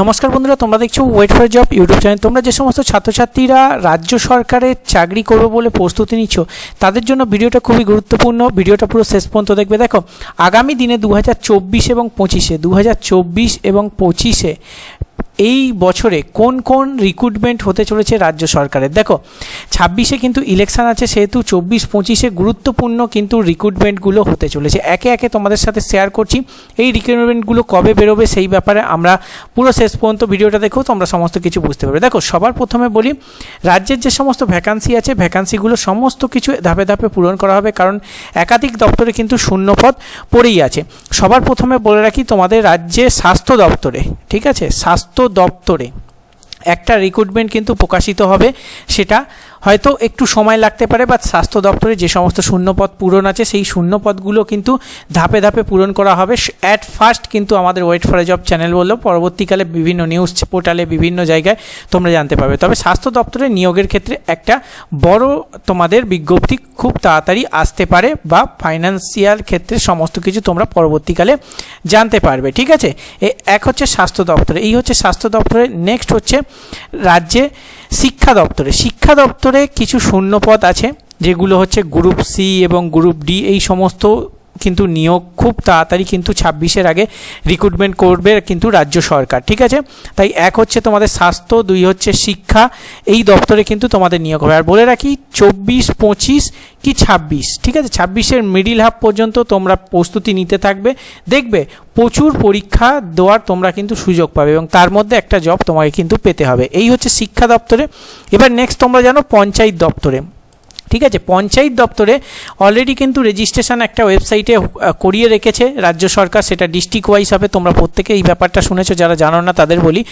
নমস্কার বন্ধুরা, তোমরা দেখছ wait for job YouTube channel তোমরা যে সমস্ত ছাত্রছাত্রীরা রাজ্য সরকারের চাকরি করবে বলে প্রস্তুতি নিচ্ছ, তাদের জন্য ভিডিওটা খুবই গুরুত্বপূর্ণ। ভিডিওটা পুরো শেষ পর্যন্ত দেখবে। দেখো, আগামী দিনে দু হাজার চব্বিশ এবং পঁচিশে, দু হাজার চব্বিশ এবং পঁচিশে এই বছরে কোন কোন রিক্রুটমেন্ট হতে চলেছে রাজ্য সরকারের? দেখো, ছাব্বিশে কিন্তু ইলেকশন আছে, সেহেতু চব্বিশ পঁচিশে গুরুত্বপূর্ণ কিন্তু রিক্রুটমেন্টগুলো হতে চলেছে। একে একে তোমাদের সাথে শেয়ার করছি। এই রিক্রুটমেন্টগুলো কবে বেরোবে সেই ব্যাপারে আমরা পুরো শেষ পর্যন্ত ভিডিওটা দেখো, তোমরা সমস্ত কিছু বুঝতে পারবে। দেখো, সবার প্রথমে বলি, রাজ্যের যে সমস্ত ভ্যাকান্সি আছে ভ্যাকান্সিগুলো সমস্ত কিছু ধাপে ধাপে পূরণ করা হবে, কারণ একাধিক দপ্তরে কিন্তু শূন্যপদ পড়েই আছে। সবার প্রথমে বলে রাখি, তোমাদের রাজ্যে স্বাস্থ্য দপ্তরে, ঠিক আছে? স্বাস্থ্য দপ্তরে। একটা রিক্রুটমেন্ট কিন্তু প্রকাশিত হবে সেটা হয়তো একটু সময় লাগতে পারে বা স্বাস্থ্য দপ্তরে যে সমস্ত শূন্যপদ পূরণ আছে, সেই শূন্যপদগুলো কিন্তু ধাপে ধাপে পূরণ করা হবে। অ্যাট ফার্স্ট কিন্তু আমাদের ওয়েট ফর জব চ্যানেল বলল, পরবর্তীকালে বিভিন্ন নিউজ পোর্টালে বিভিন্ন জায়গায় তোমরা জানতে পারবে তবে স্বাস্থ্য দপ্তরে নিয়োগের ক্ষেত্রে একটা বড় তোমাদের বিজ্ঞপ্তি খুব তাড়াতাড়ি আসতে পারে, বা ফাইন্যান্সিয়াল ক্ষেত্রে সমস্ত কিছু তোমরা পরবর্তীকালে জানতে পারবে, ঠিক আছে? এ এক হচ্ছে স্বাস্থ্য দপ্তরে। এই হচ্ছে স্বাস্থ্য দপ্তরে নেক্সট হচ্ছে রাজ্যে শিক্ষা দপ্তরে। শিক্ষা দপ্তরে কিছু শূন্য পদ আছে যেগুলো হচ্ছে গ্রুপ সি এবং গ্রুপ ডি এই সমস্ত কিন্তু নিয়োগ খুব তাড়াতাড়ি কিন্তু ছাব্বিশের আগে রিক্রুটমেন্ট করবে কিন্তু রাজ্য সরকার, ঠিক আছে? তাই এক হচ্ছে তোমাদের স্বাস্থ্য, দুই হচ্ছে শিক্ষা, এই দপ্তরে কিন্তু তোমাদের নিয়োগ হবে। আর বলে রাখি, চব্বিশ, পঁচিশ কি ছাব্বিশ, ঠিক আছে? ছাব্বিশের মিডিল হাফ পর্যন্ত তোমরা প্রস্তুতি নিতে থাকবে। দেখবে, প্রচুর পরীক্ষা দেওয়ার তোমরা কিন্তু সুযোগ পাবে এবং তার মধ্যে একটা জব তোমাকে কিন্তু পেতে হবে। এই হচ্ছে শিক্ষা দপ্তরে। এবার নেক্সট তোমরা জানো পঞ্চায়েত দপ্তরে। ঠিক আছে, পঞ্চায়েত দপ্তরে অলরেডি কিন্তু রেজিস্ট্রেশন একটা ওয়েবসাইটে করিয়ে রেখেছে। রাজ্য সরকার সেটা ডিস্ট্রিক্ট ওয়াইজ হবে, তোমরা প্রত্যেকে এই ব্যাপারটা শুনেছো, যারা জানো না তাদের বলি।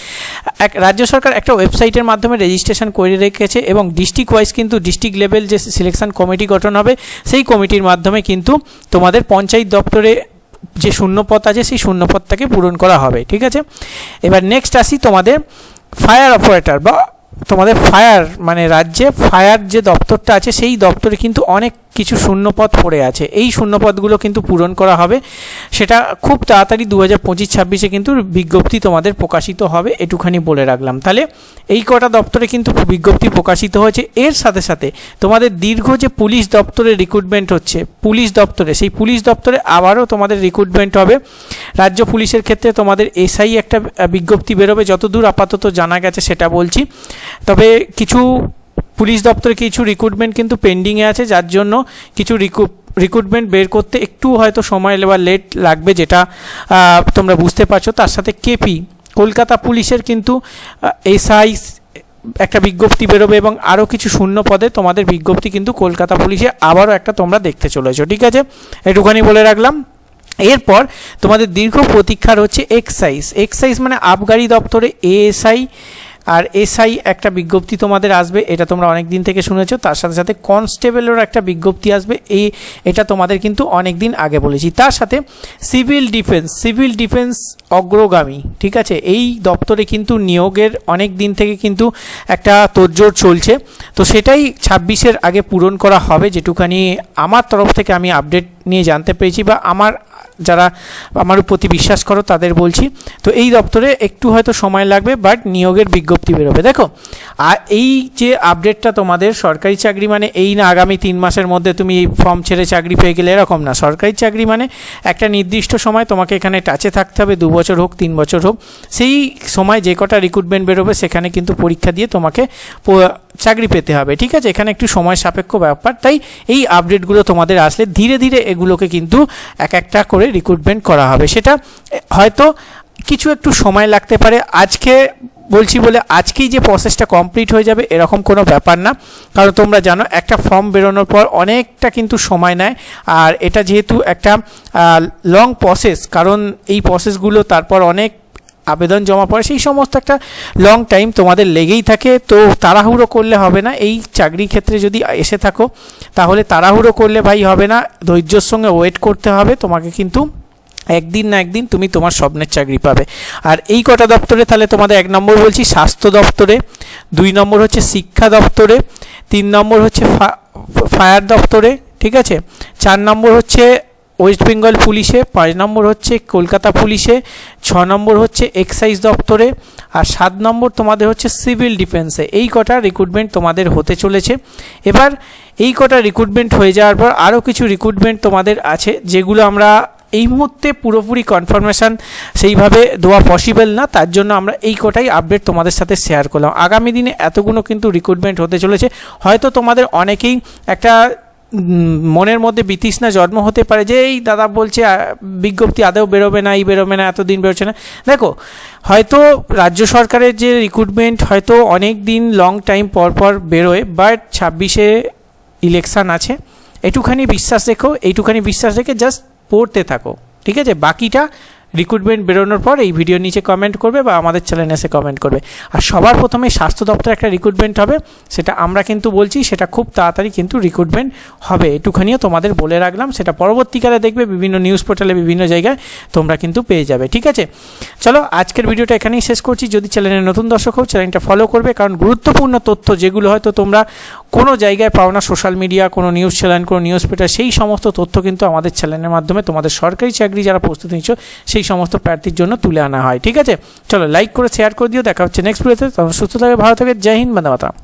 এক, রাজ্য সরকার একটা ওয়েবসাইটের মাধ্যমে রেজিস্ট্রেশন করে রেখেছে এবং ডিস্ট্রিক্ট ওয়াইজ কিন্তু ডিস্ট্রিক্ট লেভেল যে সিলেকশন কমিটি গঠন হবে, সেই কমিটির মাধ্যমে কিন্তু তোমাদের পঞ্চায়েত দপ্তরে যে শূন্যপদ আছে, সেই শূন্যপদটাকে পূরণ করা হবে, ঠিক আছে? এবার নেক্সট আসি তোমাদের ফায়ার অপারেটর বা তোমাদের ফায়ার মানে রাজ্যে ফায়ার যে দপ্তরটা আছে, সেই দপ্তরে কিন্তু অনেক কিছু শূন্যপদ পড়ে আছে। এই শূন্যপদগুলো কিন্তু পূরণ করা হবে। সেটা খুব তাড়াতাড়ি দু হাজার পঁচিশ ছাব্বিশে কিন্তু বিজ্ঞপ্তি তোমাদের প্রকাশিত হবে, এটুখানি বলে রাখলাম। তাহলে এই কটা দপ্তরে কিন্তু বিজ্ঞপ্তি প্রকাশিত হয়েছে। এর সাথে সাথে তোমাদের দীর্ঘ যে পুলিশ দপ্তরে রিক্রুটমেন্ট হচ্ছে, পুলিশ দপ্তরে, সেই পুলিশ দপ্তরে আবারও তোমাদের রিক্রুটমেন্ট হবে। রাজ্য পুলিশের ক্ষেত্রে তোমাদের এসআই একটা বিজ্ঞপ্তি বেরোবে। যতদূর আপাতত জানা গেছে সেটা বলছি। তবে কিছু পুলিশ দপ্তরে কিছু রিক্রুটমেন্ট কিন্তু পেন্ডিংয়ে আছে, যার জন্য কিছু রিক্রু রিক্রুটমেন্ট বের করতে একটু হয়তো সময় বা লেট লাগবে যেটা তোমরা বুঝতে পারছ। তার সাথে কেপি কলকাতা পুলিশের কিন্তু এসআই একটা বিজ্ঞপ্তি বেরোবে এবং আরও কিছু শূন্য পদে তোমাদের বিজ্ঞপ্তি কিন্তু কলকাতা পুলিশে আবারও একটা তোমরা দেখতে চলেছো। ঠিক আছে? একটুখানি বলে রাখলাম। এরপর তোমাদের দীর্ঘ প্রতীক্ষার হচ্ছে এক্সাইজ এক্সাইজ মানে আবগারি দপ্তরে এএসআই আর এসআই একটা বিজ্ঞপ্তি তোমাদের আসবে, এটা তোমরা অনেক দিন থেকে শুনেছো, তার সাথে সাথে কনস্টেবলেরও একটা বিজ্ঞপ্তি আসবে, এই, এটা তোমাদের কিন্তু অনেক দিন আগে বলেছি। তার সাথে সিভিল ডিফেন্স সিভিল ডিফেন্স অগ্রগামী, ঠিক আছে? এই দপ্তরে কিন্তু নিয়োগের অনেক দিন থেকে কিন্তু একটা তোড়জোড় চলছে। তো সেটাই ছাব্বিশের আগে পূরণ করা হবে, যেটুখানি আমার তরফ থেকে আমি আপডেট নিয়ে জানতে পেরেছি বা আমার যারা আমার প্রতি বিশ্বাস করো, তাদের বলছি। তো এই দপ্তরে একটু হয়তো সময় লাগবে বাট নিয়োগের বিজ্ঞপ্তি বেরোবে। দেখো, আর এই যে আপডেটটা তোমাদের, সরকারি চাকরি মানে এই না আগামী তিন মাসের মধ্যে তুমি এই ফর্ম ছেড়ে চাকরি পেয়ে গেলে এরকম না। সরকারি চাকরি মানে একটা নির্দিষ্ট সময় তোমাকে এখানে টাচে থাকতে হবে, দু বছর হোক, তিন বছর হোক। সেই সময় যে কটা রিক্রুটমেন্ট বেরোবে, সেখানে কিন্তু পরীক্ষা দিয়ে তোমাকে চাকরি পেতে হবে, ঠিক আছে? এখানে একটু সময় সাপেক্ষ ব্যাপার। তাই এই আপডেটগুলো তোমাদের আসলে ধীরে ধীরে এগুলোকে কিন্তু এক একটা করে রিক্রুটমেন্ট করা হবে। সেটা হয়তো কিছু একটু সময় লাগতে পারে। আজকে বলছি বলে আজকেই যে প্রসেসটা কমপ্লিট হয়ে যাবে, এরকম কোনো ব্যাপার না। কারণ তোমরা জানো, একটা ফর্ম বেরোনোর পর অনেকটা কিন্তু সময় নেয়। আর এটা যেহেতু একটা লং প্রসেস কারণ এই প্রসেসগুলো তারপর অনেক আবেদন জমা পড়ে, সেই সমস্ত একটা লং টাইম তোমাদের লেগেই থাকে। তো তাড়াহুড়ো করলে হবে না। এই চাকরির ক্ষেত্রে যদি এসে থাকো, তাহলে তাড়াহুড়ো করলে ভাই হবে না। ধৈর্যর সঙ্গে ওয়েট করতে হবে। তোমাকে কিন্তু একদিন না একদিন তুমি তোমার স্বপ্নের চাকরি পাবে। আর এই কটা দপ্তরে তাহলে তোমাদের এক নম্বর বলছি স্বাস্থ্য দপ্তরে, দুই নম্বর হচ্ছে শিক্ষা দপ্তরে, তিন নম্বর হচ্ছে ফায়ার দপ্তরে, ঠিক আছে? চার নম্বর হচ্ছে ওয়েস্ট বেঙ্গল পুলিশে, পাঁচ নম্বর হচ্ছে কলকাতা পুলিশে, ছ নম্বর হচ্ছে এক্সাইজ দপ্তরে, আর সাত নম্বর তোমাদের হচ্ছে সিভিল ডিফেন্সে। এই কটা রিক্রুটমেন্ট তোমাদের হতে চলেছে। এবার এই কটা রিক্রুটমেন্ট হয়ে যাওয়ার পর আরও কিছু রিক্রুটমেন্ট তোমাদের আছে, যেগুলো আমরা এই মুহূর্তে পুরোপুরি কনফার্মেশন সেইভাবে দেওয়া পসিবল না, তার জন্য আমরা এই কটাই আপডেট তোমাদের সাথে শেয়ার করলাম। আগামী দিনে এতগুলো কিন্তু রিক্রুটমেন্ট হতে চলেছে। হয়তো তোমাদের অনেকেই একটা মনের মধ্যে বিতৃষ্ণা জন্ম হতে পারে যে, এই দাদা বলছে বিজ্ঞপ্তি আদৌ বেরোবে না, এই বেরোবে না, এতদিন বেরোচ্ছে না। দেখো, হয়তো রাজ্য সরকারের যে রিক্রুটমেন্ট হয়তো অনেক দিন লং টাইম পর পর বেরোয় বাট ছাব্বিশে ইলেকশান আছে। এটুখানি বিশ্বাস রেখো, এইটুখানি বিশ্বাস রেখে জাস্ট পড়তে থাকো, ঠিক আছে? বাকিটা রিক্রুটমেন্ট বেরোনোর পর এই ভিডিও নিচে কমেন্ট করবে বা আমাদের চ্যানেলে এসে কমেন্ট করবে। আর সবার প্রথমে স্বাস্থ্য দপ্তরে একটা রিক্রুটমেন্ট হবে, সেটা আমরা কিন্তু বলছি, সেটা খুব তাড়াতাড়ি কিন্তু রিক্রুটমেন্ট হবে। একটুখানিও তোমাদের বলে রাখলাম, সেটা পরবর্তীকালে দেখবে বিভিন্ন নিউজ পোর্টালে বিভিন্ন জায়গায় তোমরা কিন্তু পেয়ে যাবে, ঠিক আছে? চলো, আজকের ভিডিওটা এখানেই শেষ করছি। যদি চ্যানেলে নতুন দর্শক হোক চ্যানেলটা ফলো করবে, কারণ গুরুত্বপূর্ণ তথ্য যেগুলো হয়তো তোমরা কোনো জায়গায় পাও না সোশ্যাল মিডিয়া কোনো নিউজ চ্যানেল কোনো নিউজ পেপার সেই সমস্ত তথ্য কিন্তু আমাদের চ্যানেলের মাধ্যমে তোমাদের সরকারি চাকরি যারা প্রস্তুতি নিচ্ছ, সেই সমস্ত প্রার্থীর জন্য তুলে আনা হয়। ঠিক আছে? চলো লাইক করে শেয়ার করে দিও। দেখা হচ্ছে নেক্সট ভিডিওতে সুস্থ থাকে, ভালো থাকে। জয় হিন্দ মাতরম।